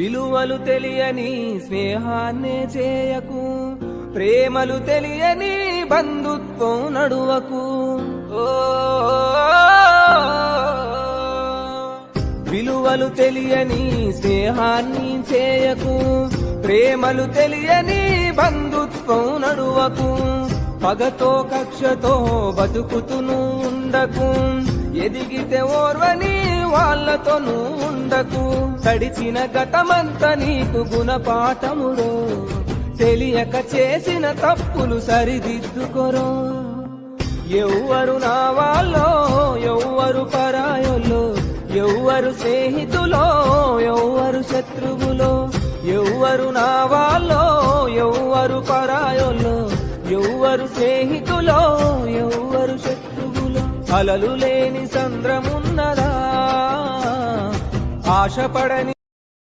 విలువలు తెలియని స్నేహాన్నే చేయకు ప్రేమలు తెలియని బంధుత్వం నడువకు. ఓ విలువలు తెలియని స్నేహాన్ని చేయకు ప్రేమలు తెలియని బంధుత్వం నడువకు. పగతో కక్షతో బతుకుతును ఉండకు ఎదిగితే ఓర్వని వాళ్ళతో నువ్వు ఉండకు. తడిచిన గతమంతా నీకు గుణపాఠమురో. తెలియక చేసిన తప్పులు సరిదిద్దుకొరో. ఎవ్వరు నా వాళ్ళో ఎవ్వరు పరాయోలో ఎవ్వరు స్నేహితులో ఎవ్వరు శత్రువులో. ఎవ్వరు నా వాళ్ళో ఎవ్వరు పరాయోలో ఎవ్వరు స్నేహితులో ఎవ్వరు శత్రువులో. అలలు లేని సంద్రమున్నదా? ఆశపడని